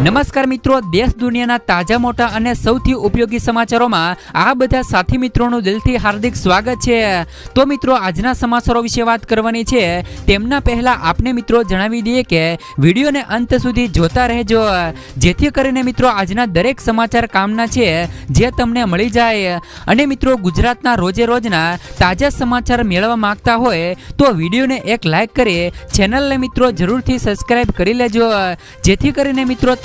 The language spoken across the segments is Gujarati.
નમસ્કાર મિત્રો, દેશ દુનિયાના તાજા, મોટા અને સૌથી ઉપયોગી સમાચારોમાં આ બધા સાથી મિત્રોનું દિલથી હાર્દિક સ્વાગત છે. તો મિત્રો, આજના સમાચારો વિશે વાત કરવાની છે. તેમના પહેલા આપને મિત્રો જણાવી દઈએ કે વિડીયોને અંત સુધી જોતા રહેજો. જેથી કરીને મિત્રો, આજના દરેક સમાચાર કામના છે, જે તમને મળી જાય. અને મિત્રો, ગુજરાતના રોજે રોજના તાજા સમાચાર મેળવવા માંગતા હોય, તો વિડીયોને એક લાઇક કરી ચેનલને મિત્રો જરૂરથી સબસ્ક્રાઈબ કરી લેજો. જેથી કરીને મિત્રો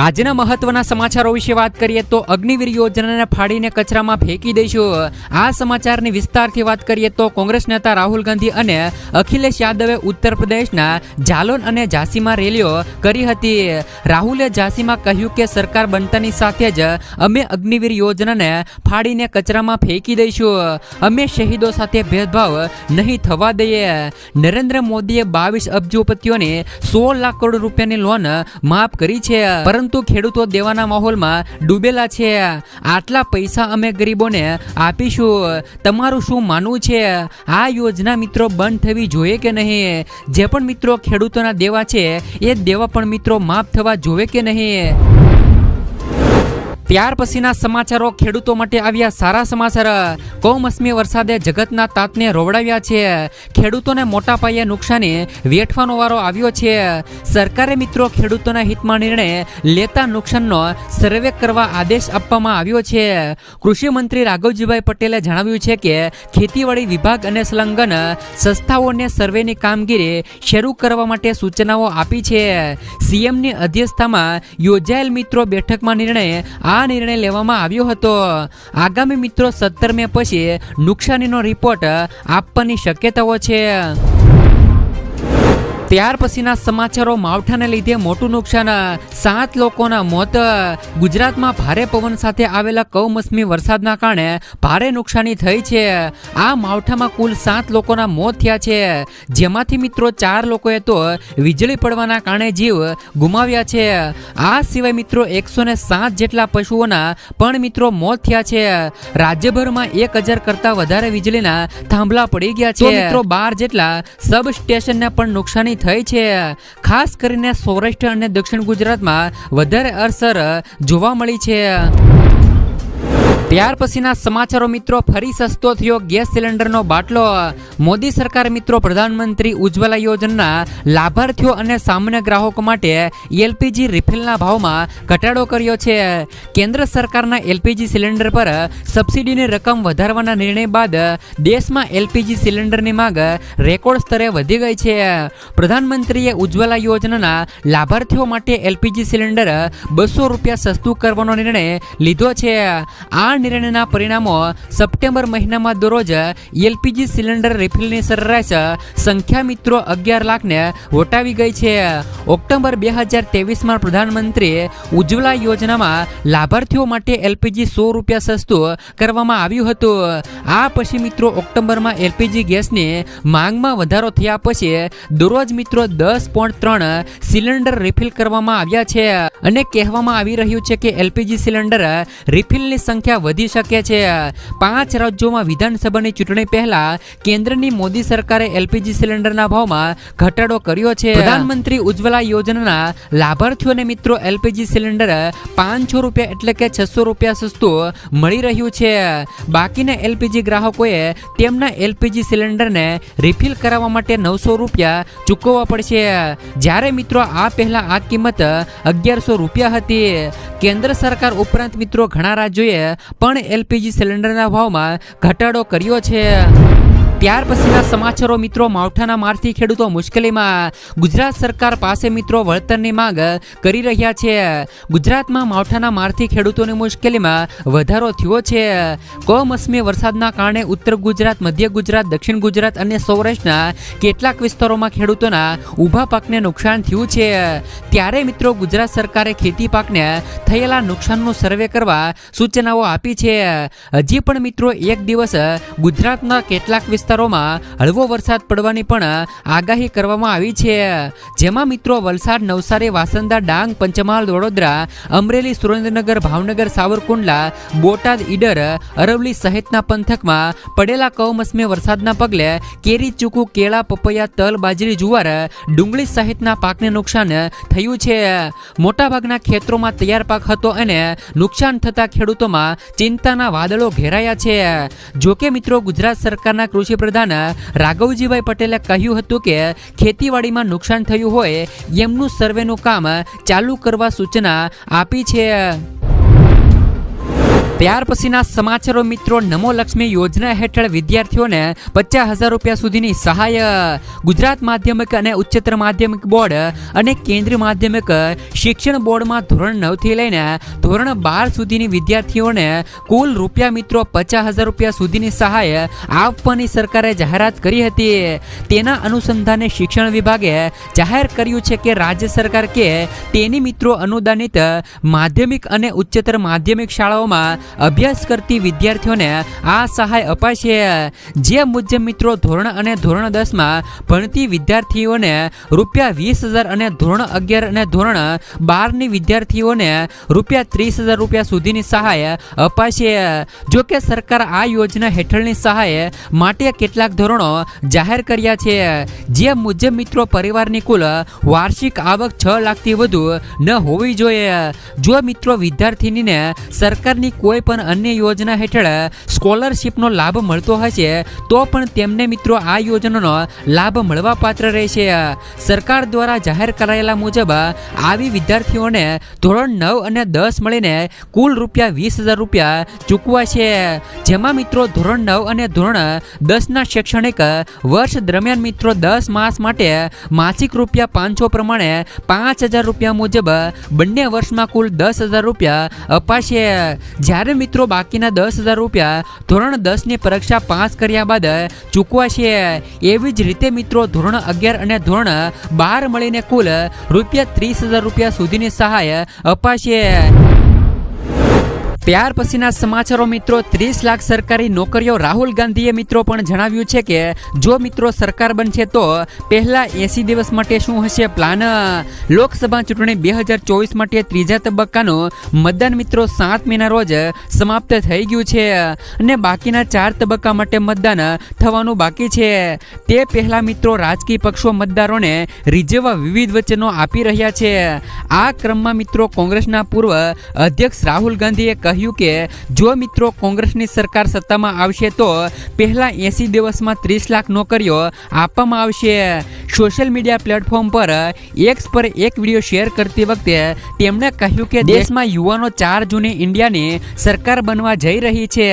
આજના મહત્વના સમાચારો વિશે વાત કરીએ તો અગ્નિવીર યોજનાને ફાડીને કચરામાં ફેંકી દઈશું. આ સમાચારની વિસ્તારથી વાત કરીએ તો કોંગ્રેસ નેતા રાહુલ ગાંધી અને અખિલેશ યાદવે ઉત્તર પ્રદેશના જાલોન અને ઝાંસીમાં રેલીઓ કરી હતી. રાહુલે ઝાંસીમાં કહ્યું કે સરકાર બનતાની સાથે જ અમે અગ્નિવીર યોજનાને ફાડીને કચરામાં ફેંકી દઈશું. અમે શહીદો સાથે ભેદભાવ નહીં થવા દઈએ. નરેન્દ્ર મોદીએ બાવીસ અબજોપતિઓને સો લાખ કરોડ રૂપિયાની લોન માફ કરી છે. પરંતુ ખેડૂતો દેવાના માહોલમાં ડૂબેલા છે. આટલા પૈસા અમે ગરીબોને આપીશું. તમારું શું માનવું છે? આ યોજના મિત્રો બંધ થવી જોઈએ કે નહીં? જે પણ મિત્રો ખેડૂતોના દેવા છે, એ દેવા પણ મિત્રો માફ થવા જોવે કે નહીં? ત્યાર પછીના સમાચારો ખેડૂતો માટે આવ્યા સારા સમાચાર. કમોસમી વરસાદે જગતના તાતને રોવડાવ્યા છે. ખેડૂતોને મોટા પાયે નુકસાની વેઠવાનો વારો આવ્યો છે. સરકારે મિત્રો ખેડૂતોના હિતમાં નિર્ણય લેતા નુકસાનનો સર્વે કરવા આદેશ આપવામાં આવ્યો છે. કૃષિ મંત્રી રાઘવજીભાઈ પટેલે જણાવ્યું છે કે ખેતીવાડી વિભાગ અને સંલગ્ન સંસ્થાઓને સર્વેની કામગીરી શરૂ કરવા માટે સૂચનાઓ આપી છે. સીએમની અધ્યક્ષતામાં યોજાયેલ મિત્રો બેઠકમાં નિર્ણય આ નિર્ણય લેવામાં આવ્યો હતો. આગામી મિત્રો સત્તર મે પછી નુકસાનીનો રિપોર્ટ આપવાની શક્યતાઓ છે. ત્યાર પછીના સમાચારો માવઠાને લીધે મોટું નુકસાન સાત લોકોના મોત ગુજરાતમાં ભારે પવન સાથે આવેલા કમોસમી વરસાદના કારણે ભારે નુકસાની થઈ છે. આ માવઠામાં કુલ સાત લોકોના મોત થયા છે. જેમાંથી મિત્રો ચાર લોકોએ તો વીજળી પડવાના કારણે જીવ ગુમાવ્યા છે. આ સિવાય મિત્રો એકસો ને સાત જેટલા પશુઓના પણ મિત્રો મોત થયા છે. રાજ્યભરમાં એક હજાર કરતા વધારે વીજળીના થાંભલા પડી ગયા છે. મિત્રો બાર જેટલા સબ સ્ટેશનને પણ નુકસાની થઈ છે. ખાસ કરીને સૌરાષ્ટ્ર અને દક્ષિણ ગુજરાતમાં વધારે અસર જોવા મળી છે. ત્યાર પછીના સમાચારો મિત્રો, ફરી સસ્તો થયો ગેસ સિલિન્ડરનો બાટલો. મોદી સરકાર મિત્રો, પ્રધાનમંત્રી ઉજ્જવલા યોજનાના લાભાર્થીઓ અને સામાન્ય ગ્રાહકો માટે એલપીજી રિફિલના ભાવમાં ઘટાડો કર્યો છે. કેન્દ્ર સરકારના એલપીજી સિલિન્ડર પર સબસિડીની રકમ વધારવાના નિર્ણય બાદ દેશમાં એલપીજી સિલિન્ડરની માંગ રેકોર્ડ સ્તરે વધી ગઈ છે. પ્રધાનમંત્રીએ ઉજ્જવલા યોજનાના લાભાર્થીઓ માટે એલપીજી સિલિન્ડર બસો રૂપિયા સસ્તું કરવાનો નિર્ણય લીધો છે. આ નિર્ણયના પરિણામો સપ્ટેમ્બર મહિનામાં દરરોજ એલપીજી સિલિન્ડર રિફિલની સરેરાશ સંખ્યા મિત્રો અગિયાર લાખને વટાવી ગઈ છે. ઓક્ટોબર બે હજાર તેવીસમાં પ્રધાનમંત્રી ઉજ્જવલા યોજનામાં લાભાર્થીઓ માટે એલપીજી સો રૂપિયા સસ્તું કરવામાં આવ્યું હતું. આ પછી મિત્રો ઓક્ટોબરમાં એલપીજી ગેસની માંગમાં વધારો થયા પછી દરરોજ મિત્રો દસ પોઈન્ટ ત્રણ સિલિન્ડર રિફિલ કરવામાં આવ્યા છે. અને કહેવામાં આવી રહ્યું છે કે એલપીજી સિલિન્ડર રિફિલની સંખ્યા વધી શકે છે. પાંચ રાજ્યોમાં વિધાનસભાની ચૂંટણી પહેલા કેન્દ્રની મોદી સરકારે એલપીજી સિલિન્ડરના ભાવમાં ઘટાડો કર્યો છે. પ્રધાનમંત્રી ઉજ્જવલા યોજનાના લાભાર્થીઓને મિત્રો, એલપીજી સિલિન્ડર પાંચસો રૂપિયા એટલે કે છસો રૂપિયા સસ્તું મળી રહ્યું છે. બાકીના એલપીજી ગ્રાહકોએ તેમના એલપીજી સિલિન્ડરને રિફિલ કરાવવા માટે નવસો રૂપિયા ચૂકવવા પડશે. જ્યારે મિત્રો, આ પહેલા આ કિંમત અગિયારસો રૂપિયા હતી. કેન્દ્ર સરકાર ઉપરાંત મિત્રો, ઘણા રાજ્યોએ પણ એલપીજી સિલિન્ડરના ભાવમાં ઘટાડો કર્યો છે. ત્યાર પછીના સમાચારો મિત્રો, માવઠાના મારથી ખેડૂતો મુશ્કેલીમાં. ગુજરાત સરકાર પાસે મિત્રો વળતરની માંગ કરી રહ્યા છે. ગુજરાતમાં માવઠાના મારથી ખેડૂતોની મુશ્કેલીમાં વધારો થયો છે. કમોસમી વરસાદના કારણે ઉત્તર ગુજરાત, મધ્ય ગુજરાત, દક્ષિણ ગુજરાત અને સૌરાષ્ટ્રના કેટલાક વિસ્તારોમાં ખેડૂતોના ઊભા પાકને નુકસાન થયું છે. ત્યારે મિત્રો, ગુજરાત સરકારે ખેતી પાકને થયેલા નુકસાનનું સર્વે કરવા સૂચનાઓ આપી છે. હજી પણ મિત્રો, એક દિવસ ગુજરાતના કેટલાક વિસ્તાર વિસ્તારોમાં હળવો વરસાદ પડવાની પણ આગાહી કરવામાં આવી છે. જેમાં મિત્રો વલસાડ, નવસારી, વાસંદા, ડાંગ, પંચમહાલ, વડોદરા, અમરેલી, સુરેન્દ્રનગર, ભાવનગર, સાવરકુંડલા, બોટાદ, ઈડર અરવલી સહિતના પંથકમાં પડેલા કમોસમી વરસાદના પગલે કેરી, ચૂકુ, કેળા, પપૈયા, તલ, બાજરી, જુવાર, ડુંગળી સહિતના પાકને નુકસાન થયું છે. મોટાભાગના ખેતરોમાં તૈયાર પાક હતો અને નુકસાન થતા ખેડૂતોમાં ચિંતાના વાદળો ઘેરાયા છે. જોકે મિત્રો ગુજરાત સરકારના કૃષિ પ્રધાન રાઘવજીભાઈ પટેલે કહ્યું હતું કે ખેતીવાડીમાં નુકસાન થયું હોય, એમનું સર્વેનું કામ ચાલુ કરવા સૂચના આપી છે. ત્યાર પછીના સમાચારો મિત્રો, નમો લક્ષ્મી યોજના હેઠળ વિદ્યાર્થીઓને પચાસ હજાર રૂપિયા સુધીની સહાય, ગુજરાત માધ્યમિક અને ઉચ્ચતર માધ્યમિક બોર્ડ અને કેન્દ્રીય માધ્યમિક શિક્ષણ બોર્ડમાં ધોરણ નવથી લઈને ધોરણ બાર સુધીની વિદ્યાર્થીઓને કુલ રૂપિયા મિત્રો પચાસ હજાર રૂપિયા સુધીની સહાય આપવાની સરકારે જાહેરાત કરી હતી. તેના અનુસંધાને શિક્ષણ વિભાગે જાહેર કર્યું છે કે રાજ્ય સરકાર કે તેની મિત્રો અનુદાનિત માધ્યમિક અને ઉચ્ચતર માધ્યમિક શાળાઓમાં અભ્યાસ કરતી વિદ્યાર્થીઓને આ સહાય અપાશે. જે મુજબ મિત્રો, ધોરણ અને ધોરણ દસમાં ભણતી વિદ્યાર્થીઓને રૂપિયા વીસ હજાર અને ધોરણ અગિયાર અને ધોરણ બારની વિદ્યાર્થીઓને રૂપિયા ત્રીસ હજાર રૂપિયા સુધીની સહાય અપાશે. જો કે સરકાર આ યોજના હેઠળની સહાય માટે કેટલાક ધોરણો જાહેર કર્યા છે. જે મુજબ મિત્રો, પરિવારની કુલ વાર્ષિક આવક છ લાખથી વધુ ન હોવી જોઈએ. જો મિત્રો વિદ્યાર્થીનીને સરકારની કોઈ પણ અન્ય યોજના હેઠળ સ્કોલરશીપનો લાભ મળતો હશે, તો પણ તેમને મિત્રો આ યોજનાનો લાભ મળવા પાત્ર રહેશે. સરકાર દ્વારા જાહેર કરાયેલા મુજબ આવી વિદ્યાર્થીઓને ધોરણ નવ અને દસ મળીને કુલ રૂપિયા વીસ હજાર રૂપિયા ચૂકવાશે. જેમાં મિત્રો ધોરણ નવ અને ધોરણ દસના શૈક્ષણિક વર્ષ દરમિયાન મિત્રો દસ માસ માટે માસિક રૂપિયા પાંચસો પ્રમાણે પાંચ હજાર રૂપિયા મુજબ બંને વર્ષમાં કુલ દસ હજાર રૂપિયા અપાશે. જ્યારે મિત્રો બાકીના દસ હજાર રૂપિયા ધોરણ દસની પરીક્ષા પાસ કર્યા બાદ ચૂકવાશે. એવી જ રીતે મિત્રો ધોરણ અગિયાર અને ધોરણ બાર મળીને કુલ રૂપિયા ત્રીસ હજાર રૂપિયા સુધીની સહાય અપાશે. ત્યાર પછીના સમાચારો મિત્રો, ત્રીસ લાખ સરકારી નોકરીઓ રાહુલ ગાંધીએ મિત્રો પણ જણાવ્યું છે કે, જો મિત્રો સરકાર બનશે તો પહેલા એસી દિવસ માટે શું હશે પ્લાન? લોકસભા ચૂંટણી બે હજાર ચોવીસ માટે ત્રીજા તબક્કાનું મતદાન મિત્રો સાત મેના રોજ સમાપ્ત થઈ ગયું છે અને બાકીના ચાર તબક્કા માટે મતદાન થવાનું બાકી છે. તે પહેલા મિત્રો રાજકીય પક્ષો મતદારોને રીઝવવા વિવિધ વચનો આપી રહ્યા છે. આ ક્રમમાં મિત્રો કોંગ્રેસના પૂર્વ અધ્યક્ષ રાહુલ ગાંધીએ કહ્યું કે જો મિત્રો કોંગ્રેસની સરકાર સત્તામાં આવશે તો પહેલા એસી દિવસમાં ત્રીસ લાખ નોકરીઓ આપવામાં આવશે. સોશિયલ મીડિયા પ્લેટફોર્મ પર એક્સ પર એક વીડિયો શેર કરતી વખતે તેમણે કહ્યું કે દેશમાં યુવાનો ચાર જૂને ઇન્ડિયાની સરકાર બનવા જઈ રહી છે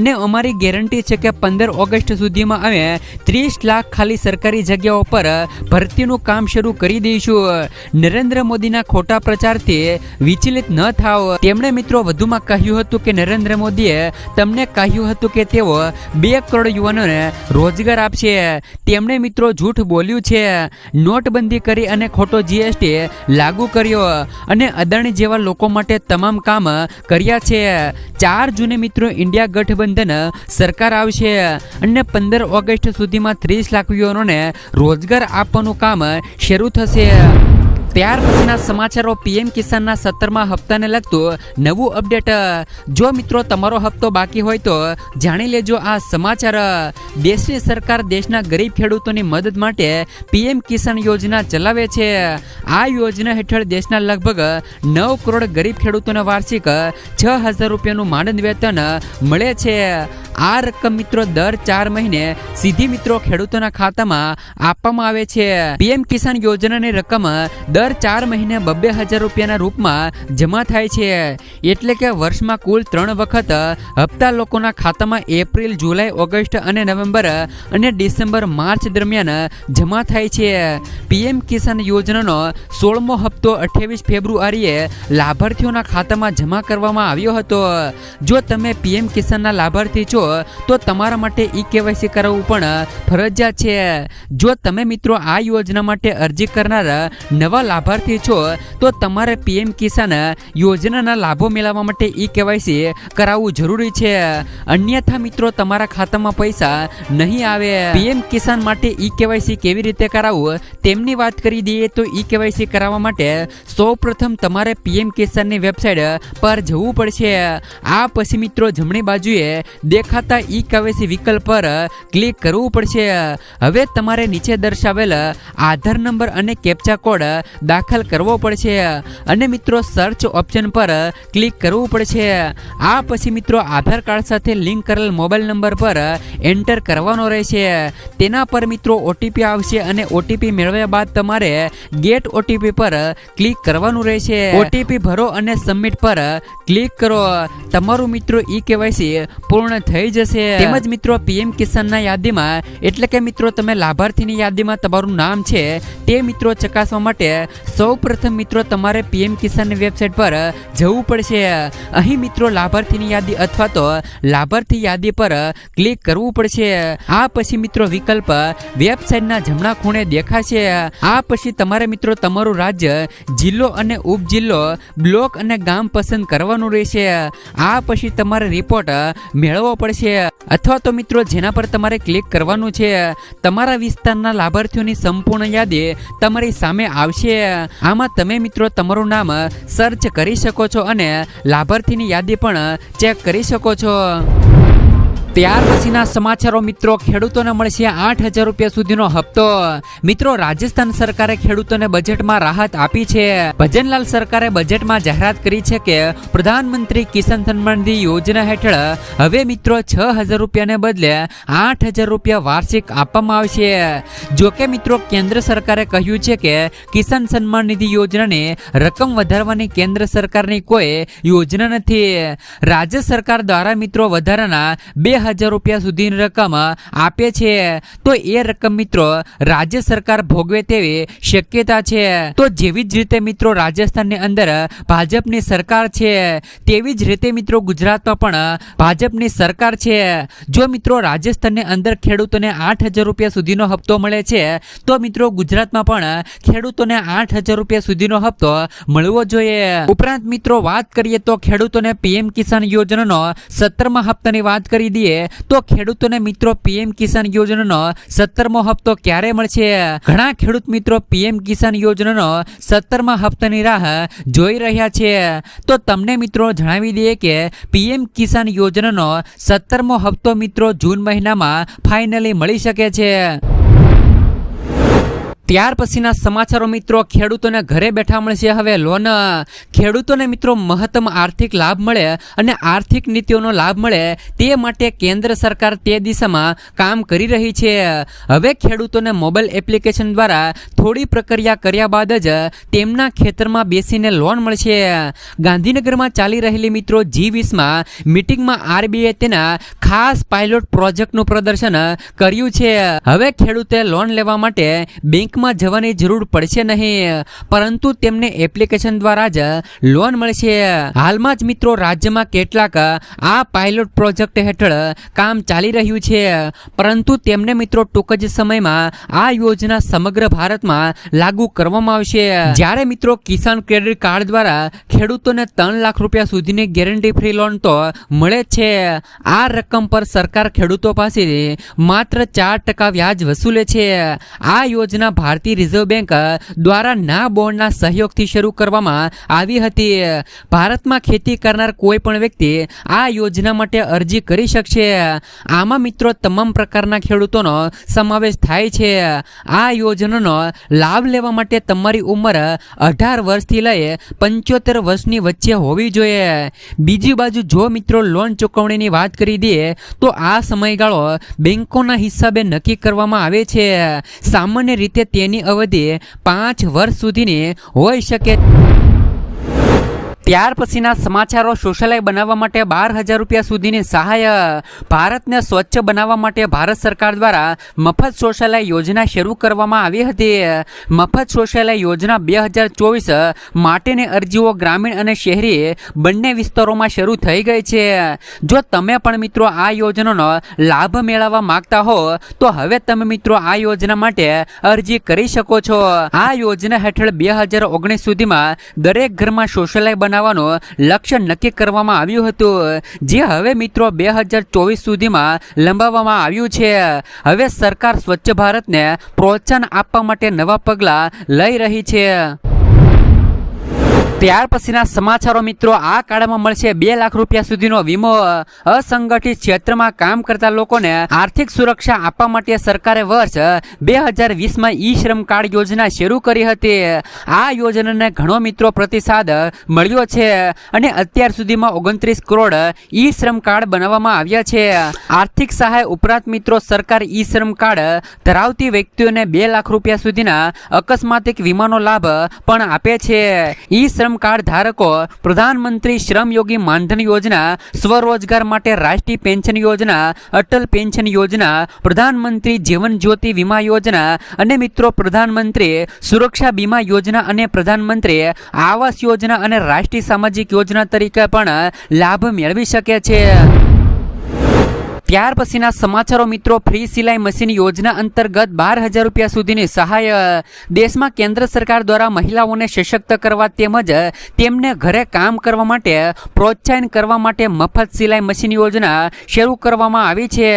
અને અમારી ગેરંટી છે કે પંદર ઓગસ્ટ સુધીમાં અમે ત્રીસ લાખ ખાલી સરકારી જગ્યાઓ પર ભરતીનું કામ શરૂ કરી દઈશું. નરેન્દ્ર મોદીના ખોટા પ્રચારથી વિચલિત ન થાવ તેમણે મિત્રો વધુમાં કહ્યું હતું કે નરેન્દ્ર મોદીએ તમને કહ્યું હતું કે તેઓ બે કરોડ યુવાનોને રોજગાર આપશે. તેમણે મિત્રો જૂઠ બોલ્યું છે. નોટબંધી કરી અને ખોટો જીએસટી લાગુ કર્યો અને અદાણી જેવા લોકો માટે તમામ કામ કર્યા છે. ચાર જૂને મિત્રો ઇન્ડિયા ગઠબંધન સરકાર આવશે અને પંદર ઓગસ્ટ સુધીમાં ત્રીસ લાખ યુવાનોને રોજગાર આપવાનું કામ શરૂ થશે. ત્યાર પછીના સમાચારો પીએમ કિસાનના સત્તરમાં હપ્તાને લગતું નવું અપડેટ. જો મિત્રો તમારો હપ્તો બાકી હોય તો જાણી લેજો આ સમાચાર. દેશની સરકાર દેશના ગરીબ ખેડૂતોની મદદ માટે પીએમ કિસાન યોજના ચલાવે છે. આ યોજના હેઠળ દેશના લગભગ નવ કરોડ ગરીબ ખેડૂતોને વાર્ષિક છ હજાર રૂપિયાનું માનદ વેતન મળે છે. આ રકમ મિત્રો દર ચાર મહિને સીધી મિત્રો ખેડૂતોના ખાતામાં આપવામાં આવે છે. પીએમ કિસાન યોજનાની રકમ દર ચાર મહિને બબ્બે હજાર રૂપિયાના રૂપમાં જમા થાય છે. એટલે કે વર્ષમાં કુલ ત્રણ વખત હપ્તા લોકોના ખાતામાં એપ્રિલ, જુલાઈ, ઓગસ્ટ અને નવેમ્બર અને ડિસેમ્બર, માર્ચ દરમિયાન જમા થાય છે. પીએમ કિસાન યોજનાનો સોળમો હપ્તો અઠ્યાવીસ ફેબ્રુઆરીએ લાભાર્થીઓના ખાતામાં જમા કરવામાં આવ્યો હતો. જો તમે પીએમ કિસાનના લાભાર્થી છો, તો તમારા માટે ઈ કેવાયસી કરાવવું પણ ફરજિયાત છે. જો તમે મિત્રો આ યોજના માટે અરજી કરનાર નવા લાભાર્થી છો, તો તમારે પીએમ કિસાન યોજનાના લાભો મેળવવા માટે ઈ કેવાયસી કરાવવું જરૂરી છે. અન્યથા મિત્રો, તમારા ખાતામાં પૈસા નહીં આવે. પીએમ કિસાન માટે ઈ કેવાયસી કેવી રીતે કરાવવું, તેમની વાત કરી દઈએ તો ઈ કેવાયસી કરાવવા માટે સૌપ્રથમ તમારે પીએમ કિસાનની વેબસાઇટ પર જવું પડશે. આ પછી મિત્રો, જમણી બાજુએ દેખાતા ઈ કેવાયસી વિકલ્પ પર ક્લિક કરવું પડશે. હવે તમારે નીચે દર્શાવેલ આધાર નંબર અને કેપ્ચા કોડ દાખલ કરવો પડશે. અને મિત્રો સર્ચ ઓપ્શન પર ક્લિક કરવું પડશે. આ પછી મિત્રો, આધાર કાર્ડ સાથે લિંક કરેલ મોબાઈલ નંબર પર એન્ટર કરવાનો રહેશે. તેના પર મિત્રો ઓટીપી આવશે અને ઓટીપી મેળવ્યા બાદ તમારે ગેટ ઓટીપી પર ક્લિક કરવાનું રહેશે. ઓટીપી ભરો અને સબમિટ પર ક્લિક કરો. તમારું મિત્રો ઈ કેવાયસી પૂર્ણ થઈ જશે. તેમજ મિત્રો પીએમ કિસાનના યાદીમાં, એટલે કે મિત્રો, તમે લાભાર્થીની યાદીમાં તમારું નામ છે, તે મિત્રો ચકાસવા માટે સૌપ્રથમ મિત્રો તમારે પીએમ કિસાનની વેબસાઇટ પર જવું પડશે. અહીં મિત્રો લાભાર્થીની યાદી અથવા તો લાભાર્થી યાદી પર ક્લિક કરવું પડશે. આ પછી મિત્રો વિકલ્પ વેબસાઇટના જમણા ખૂણે દેખાશે. આ પછી તમારે મિત્રો તમારું રાજ્ય, જિલ્લો અને ઉપજિલ્લો બ્લોક અને ગામ પસંદ કરવાનું રહેશે. આ પછી તમારે રિપોર્ટ મેળવવો પડશે. અથવા તો મિત્રો જેના પર તમારે ક્લિક કરવાનું છે. તમારા વિસ્તારના લાભાર્થીઓની સંપૂર્ણ યાદી તમારી સામે આવશે. આમાં તમે મિત્રો તમારું નામ સર્ચ કરી શકો છો અને લાભાર્થીની યાદી પણ ચેક કરી શકો છો. ત્યાર પછીના સમાચારો મિત્રો, ખેડૂતોને મળશે આઠ હજાર રૂપિયા સુધીનો હપ્તો. મિત્રો, રાજસ્થાન સરકારે ખેડૂતોને બજેટમાં રાહત આપી છે. ભજનલાલ સરકારે બજેટમાં જાહેરાત કરી છે કે પ્રધાનમંત્રી કિસાન સન્માન નિધિ યોજના હેઠળ હવે મિત્રો છ હજાર રૂપિયાને બદલે આઠ હજાર રૂપિયા વાર્ષિક આપવામાં આવશે. જો કે મિત્રો, કેન્દ્ર સરકારે કહ્યું છે કે કિસાન સન્માન નિધિ યોજનાની રકમ વધારવાની કેન્દ્ર સરકારની કોઈ યોજના નથી. રાજ્ય સરકાર દ્વારા મિત્રો વધારાના બે હજાર રૂપિયા સુધીની રકમ આપે છે. તો એ રકમ મિત્રો રાજ્ય સરકાર ભોગવે તેવી શક્યતા છે. તો જેવી જ રીતે મિત્રો રાજસ્થાનની અંદર ભાજપની સરકાર છે, તેવી જ રીતે મિત્રો ગુજરાતમાં પણ ભાજપની સરકાર છે. જો મિત્રો રાજસ્થાનની અંદર ખેડૂતોને આઠ હજાર રૂપિયા સુધીનો હપ્તો મળે છે, તો મિત્રો ગુજરાતમાં પણ ખેડૂતોને આઠ હજાર રૂપિયા સુધીનો હપ્તો મળવો જોઈએ. ઉપરાંત મિત્રો વાત કરીએ તો ખેડૂતોને પીએમ કિસાન યોજનાનો સત્તરમા હપ્તાની વાત કરી દઈએ તો ખેડૂતોને મિત્રો પીએમ કિસાન યોજનાનો સત્તરમો હપ્તો ક્યારે મળશે? ઘણા ખેડૂત મિત્રો પીએમ કિસાન યોજનાનો સત્તરમા હપ્તાની રાહ જોઈ રહ્યા છે. તો તમને મિત્રો જણાવી દઈએ કે પીએમ કિસાન યોજનાનો સત્તરમો હપ્તો મિત્રો જૂન મહિનામાં ફાઇનલી મળી શકે છે. ત્યાર પછીના સમાચારો મિત્રો, ખેડૂતોને ઘરે બેઠા મળશે હવે લોન, ખેડૂતોને મિત્રો મહત્તમ આર્થિક લાભ મળે અને આર્થિક નીતિઓનો લાભ મળે તે માટે કેન્દ્ર સરકાર તે દિશામાં કામ કરી રહી છે. હવે ખેડૂતોને મોબાઈલ એપ્લિકેશન દ્વારા થોડી પ્રક્રિયા કર્યા બાદ જ તેમના ખેતરમાં બેસીને લોન મળશે ગાંધીનગરમાં ચાલી રહેલી મિત્રો જી વીસમાં મિટિંગમાં આરબીઆઈ તેના ખાસ પાયલોટ પ્રોજેક્ટનું પ્રદર્શન કર્યું છે. હવે ખેડૂતે લોન લેવા માટે બેંકમાં જવાની જરૂર પડશે નહીં, પરંતુ તેમને એપ્લિકેશન દ્વારા જ લોન મળશે. હાલમાં જ મિત્રો રાજ્યમાં કેટલાક આ પાયલોટ પ્રોજેક્ટ હેઠળ કામ ચાલી રહ્યું છે, પરંતુ તેમને મિત્રો ટૂંક જ સમયમાં આ યોજના સમગ્ર ભારતમાં લાગુ કરવામાં આવશે. જ્યારે મિત્રો કિસાન ક્રેડિટ કાર્ડ દ્વારા ખેડૂતોને ત્રણ લાખ રૂપિયા સુધીની ગેરંટી ફ્રી લોન તો મળે છે, આ રકમ પર સરકાર ખેડૂતો પાસેથી માત્ર ચાર ટકા વ્યાજ વસૂલે છે. આ યોજના ભારતીય રિઝર્વ બેંક દ્વારા ના બોર્ડના સહયોગથી શરૂ કરવામાં આવી હતી. ભારતમાં ખેતી કરનાર કોઈ પણ વ્યક્તિ આ યોજના માટે અરજી કરી શકશે. આમાં મિત્રો તમામ પ્રકારના ખેડૂતોનો સમાવેશ થાય છે. આ યોજનાનો લાભ લેવા માટે તમારી ઉંમર અઢાર વર્ષથી લઈ પંચોતેર વર્ષની વચ્ચે હોવી જોઈએ. બીજી બાજુ જો મિત્રો લોન ચૂકવણીની વાત કરી દઈએ, તો આ સમયગાળો બેંકોના હિસાબે નક્કી કરવામાં આવે છે. સામાન્ય રીતે તેની અવધિ પાંચ વર્ષ સુધીની હોઈ શકે. ત્યાર પછીના સમાચારો શૌચાલય બનાવવા માટે બાર હજાર રૂપિયા સુધીની સહાય. ભારતને સ્વચ્છ બનાવવા માટે ભારત સરકાર દ્વારા મફત શૌચાલય યોજના શરૂ કરવામાં આવી હતી. મફત શૌચાલય યોજના બે હજાર ચોવીસ માટેની અરજીઓ ગ્રામીણ અને શહેરી બંને વિસ્તારોમાં શરૂ થઈ ગઈ છે. જો તમે પણ મિત્રો આ યોજનાનો લાભ મેળવવા માંગતા હો, તો હવે તમે મિત્રો આ યોજના માટે અરજી કરી શકો છો. આ યોજના હેઠળ બે હજાર ઓગણીસ સુધીમાં દરેક ઘરમાં શૌચાલય બનાવવાનું લક્ષ્ય નક્કી કરવામાં આવ્યું હતું. જે હવે મિત્રો બે હજાર ચોવીસ સુધીમાં લંબાવવામાં આવ્યું છે. હવે સરકાર સ્વચ્છ ભારતને પ્રોત્સાહન આપવા માટે નવા પગલાં લઈ રહી છે. ત્યાર પછીના સમાચારો મિત્રો, આ કાળમાં મળશે બે લાખ રૂપિયા સુધીનો વીમો અસંગઠિત ક્ષેત્રમાં કામ કરતા લોકોને આર્થિક સુરક્ષા આપવા માટે સરકારે વર્ષ બે હજાર વીસમાં ઈ શ્રમ કાર્ડ યોજના શરૂ કરી હતી. આ યોજનાને ઘણો મિત્રો પ્રતિસાદ મળ્યો છે અને અત્યાર સુધીમાં ઓગણત્રીસ કરોડ ઈ શ્રમ કાર્ડ બનાવવામાં આવ્યા છે. આર્થિક સહાય ઉપરાંત મિત્રો, સરકાર ઈ શ્રમ કાર્ડ ધરાવતી વ્યક્તિઓને બે લાખ રૂપિયા સુધીના અકસ્માતિક વીમાનો લાભ પણ આપે છે. ઈ શ્રમ કાર્ડ ધારકો, પ્રધાનમંત્રી શ્રમયોગી માનધન યોજના, સ્વરોજગાર માટે રાષ્ટ્રીય પેન્શન યોજના, અટલ પેન્શન યોજના, પ્રધાનમંત્રી જીવન જ્યોતિ વીમા યોજના અને મિત્રો પ્રધાનમંત્રી સુરક્ષા બીમા યોજના અને પ્રધાનમંત્રી આવાસ યોજના અને રાષ્ટ્રીય સામાજિક યોજના તરીકે પણ લાભ મેળવી શકે છે. ત્યાર પછીના સમાચારો મિત્રો, ફ્રી સિલાઈ મશીન યોજના અંતર્ગત બાર હજાર રૂપિયા સુધીની સહાય દેશમાં કેન્દ્ર સરકાર દ્વારા મહિલાઓને સશક્ત કરવા તેમજ તેમને ઘરે કામ કરવા માટે, પ્રોત્સાહન કરવા માટે મફત સિલાઈ મશીન યોજના શરૂ કરવામાં આવી છે.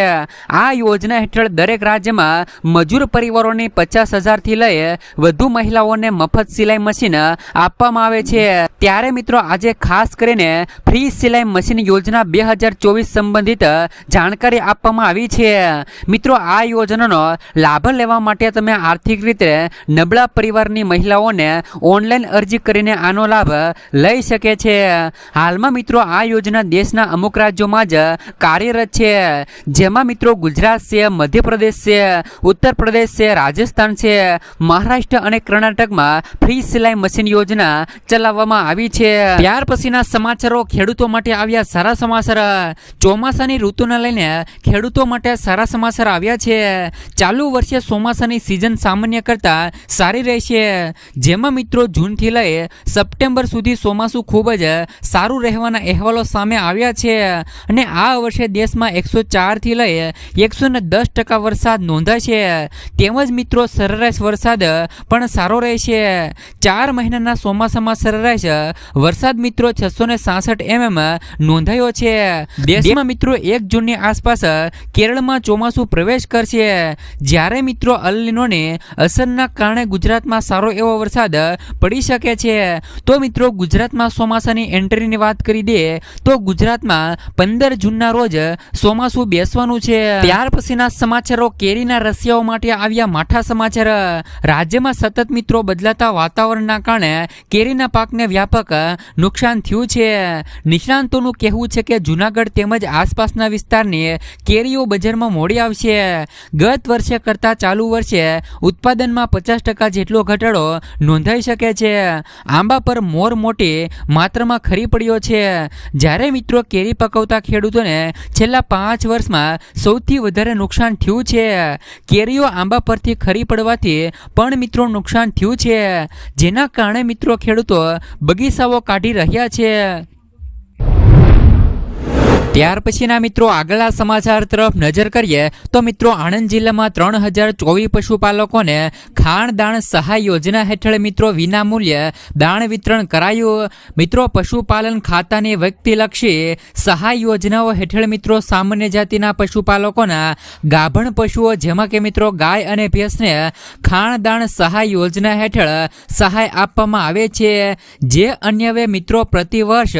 આ યોજના હેઠળ દરેક રાજ્યમાં મજૂર પરિવારોની પચાસ હજારથી લઈ વધુ મહિલાઓને મફત સિલાઈ મશીન આપવામાં આવે છે. ત્યારે મિત્રો, આજે ખાસ કરીને ફ્રી સિલાઈ મશીન યોજના બે હજાર ચોવીસ સંબંધિત જાણકારી આપવામાં આવી છે. મિત્રો, આ યોજનાનો લાભ લેવા માટે તમે આર્થિક રીતે નબળા પરિવારની મહિલાઓને ઓનલાઈન અરજી કરીને આનો લાભ લઈ શકે છે. હાલમાં મિત્રો, આ યોજના દેશના અમુક રાજ્યોમાં જ કાર્યરત છે. જેમાં મિત્રો, ગુજરાત છે, મધ્યપ્રદેશ છે ઉત્તર પ્રદેશ છે, રાજસ્થાન છે, મહારાષ્ટ્ર અને કર્ણાટકમાં ફ્રી સિલાઈ મશીન યોજના ચલાવવામાં આવી છે. ત્યાર પછીના સમાચારો ખેડૂતો માટે આવ્યા સારા સમાચાર. ચોમાસાની ઋતુને લઈને ખેડૂતો માટે સારા સમાચાર આવ્યા છે. ચાલુ વર્ષે ચોમાસાની સિઝન સામાન્ય કરતાં સારી રહેશે. જેમાં મિત્રો જૂનથી લઈ સપ્ટેમ્બર સુધી ચોમાસું ખૂબ જ સારું રહેવાના અહેવાલો સામે આવ્યા છે. અને આ વર્ષે દેશમાં એકસો ચારથી લઈ એકસો ને દસ ટકા વરસાદ નોંધાશે. તેમજ મિત્રો સરેરાશ વરસાદ પણ સારો રહેશે. ચાર મહિનાના ચોમાસામાં સરેરાશ વરસાદ મિત્રો છસો ને સાસઠ એમએમ નોંધાયો છે. દેશમાં મિત્રો એક જૂનની આસપાસ કેરળમાં ચોમાસું પ્રવેશ કરશે. જ્યારે મિત્રો અલ્લિનોને અસરના કારણે ગુજરાતમાં સારો એવો વરસાદ પડી શકે છે. તો મિત્રો, ગુજરાતમાં ચોમાસાની એન્ટ્રીની વાત કરી દે, તો ગુજરાતમાં પંદર જૂનના રોજ ચોમાસું બેસવાનું છે. ત્યાર પછીના સમાચારો કેરીના રસિયાઓ માટે આવ્યા માઠા સમાચાર. રાજ્યમાં સતત મિત્રો બદલાતા વાતાવરણના કારણે કેરીના પાકને વ્યાપક નુકસાન થયું છે. નિષ્ણાંતોનું કહેવું છે કે જૂનાગઢ તેમજ આસપાસના વિસ્તારની કેરીઓ બજારમાં મોડી આવશે. ગત વર્ષે કરતાં ચાલુ વર્ષે ઉત્પાદનમાં પચાસ ટકા જેટલો ઘટાડો નોંધાઈ શકે છે. આંબા પર મોર મોટી માત્રામાં ખરી પડ્યો છે. જ્યારે મિત્રો કેરી પકવતા ખેડૂતોને છેલ્લા પાંચ વર્ષમાં સૌથી વધારે નુકસાન થયું છે. કેરીઓ આંબા પરથી ખરી પડવાથી પણ મિત્રો નુકસાન થયું છે. જેના કારણે મિત્રો ખેડૂતો બગીચાઓ કાઢી રહ્યા છે. ત્યાર પછીના મિત્રો આગળના સમાચાર તરફ નજર કરીએ તો મિત્રો આણંદ જિલ્લામાં ત્રણ હજાર ચોવીસ પશુપાલકોને ખાણ દાણ સહાય યોજના હેઠળ મિત્રો વિના મૂલ્યે દાણ વિતરણ કરાયું. મિત્રો પશુપાલન ખાતાની વ્યક્તિલક્ષી સહાય યોજનાઓ હેઠળ મિત્રો સામાન્ય જાતિના પશુપાલકોના ગાભણ પશુઓ જેમાં કે મિત્રો ગાય અને ભેંસને ખાણ દાણ સહાય યોજના હેઠળ સહાય આપવામાં આવે છે. જે અન્યવે મિત્રો પ્રતિ વર્ષ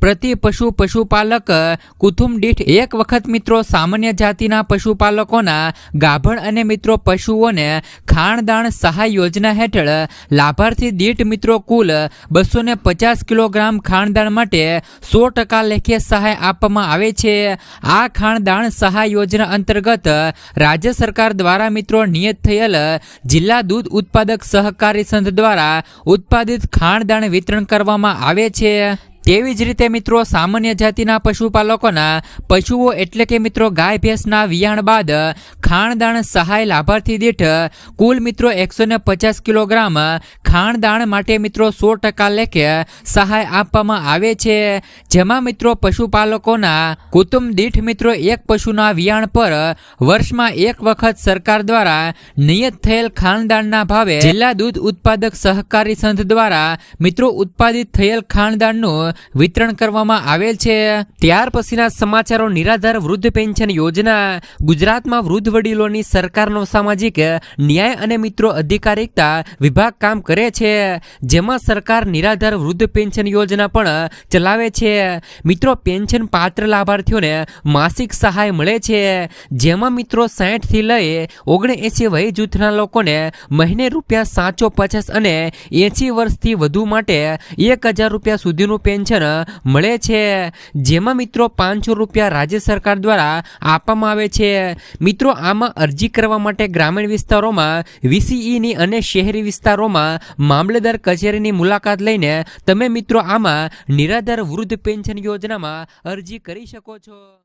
પ્રતિ પશુ પશુપાલક કુટુંબ દીઠ એક વખત મિત્રો સામાન્ય જાતિના પશુપાલકોના ગાભણ અને મિત્રો પશુઓને ખાણદાણ સહાય યોજના હેઠળ લાભાર્થી દીઠ મિત્રો કુલ બસો પચાસ કિલોગ્રામ ખાણદાણ માટે સો ટકા લેખે સહાય આપવામાં આવે છે. આ ખાણદાણ સહાય યોજના અંતર્ગત રાજ્ય સરકાર દ્વારા મિત્રો નિયત થયેલ જિલ્લા દૂધ ઉત્પાદક સહકારી સંઘ દ્વારા ઉત્પાદિત ખાણદાણ વિતરણ કરવામાં આવે છે. તેવી જ રીતે મિત્રો, સામાન્ય જાતિના પશુપાલકોના પશુઓ એટલે કે મિત્રો, ગાય ભેંસના વિયાણ બાદ ખાણદાણ સહાય લાભાર્થી દીઠ કુલ મિત્રો એકસો ને પચાસ કિલોગ્રામ ખાણદાણ માટે મિત્રો સો ટકા લેખે સહાય આપવામાં આવે છે. જેમાં મિત્રો પશુપાલકોના કુટુંબ દીઠ મિત્રો એક પશુના વિયાણ પર વર્ષમાં એક વખત સરકાર દ્વારા નિયત થયેલ ખાણદાણના ભાવે જિલ્લા દૂધ ઉત્પાદક સહકારી સંઘ દ્વારા મિત્રો ઉત્પાદિત થયેલ ખાણદાણનું વિતરણ કરવામાં આવેલ છે. ત્યાર પછીના સમાચારો, નિરાધાર વૃદ્ધ પેન્શન યોજના. ગુજરાતમાં વૃદ્ધ વડીલોની સરકારનો સામાજિક, ન્યાય અને મિત્રો અધિકારિકતા વિભાગ કામ કરે છે. જેમાં સરકાર નિરાધાર વૃદ્ધ પેન્શન યોજના પણ ચલાવે છે. મિત્રો, પેન્શન પાત્ર લાભાર્થીઓને માસિક સહાય મળે છે. જેમાં મિત્રો સાહીઠથી લઈ ઓગણએંસી વય જૂથના લોકોને મહિને રૂપિયા સાતસો પચાસ અને એંસી વર્ષથી વધુ માટે એક હજાર રૂપિયા સુધીનું પેન્શન મળે છે. જેમાં મિત્રો પાંચસો રૂપિયા રાજ્ય સરકાર દ્વારા આપવામાં આવે છે. મિત્રો, આમાં અરજી કરવા માટે ગ્રામીણ વિસ્તારોમાં વીસીઈની અને શહેરી વિસ્તારોમાં મામલેદાર કચેરીની મુલાકાત લઈને તમે મિત્રો આમાં નિરાધાર વૃદ્ધ પેન્શન યોજનામાં અરજી કરી શકો છો.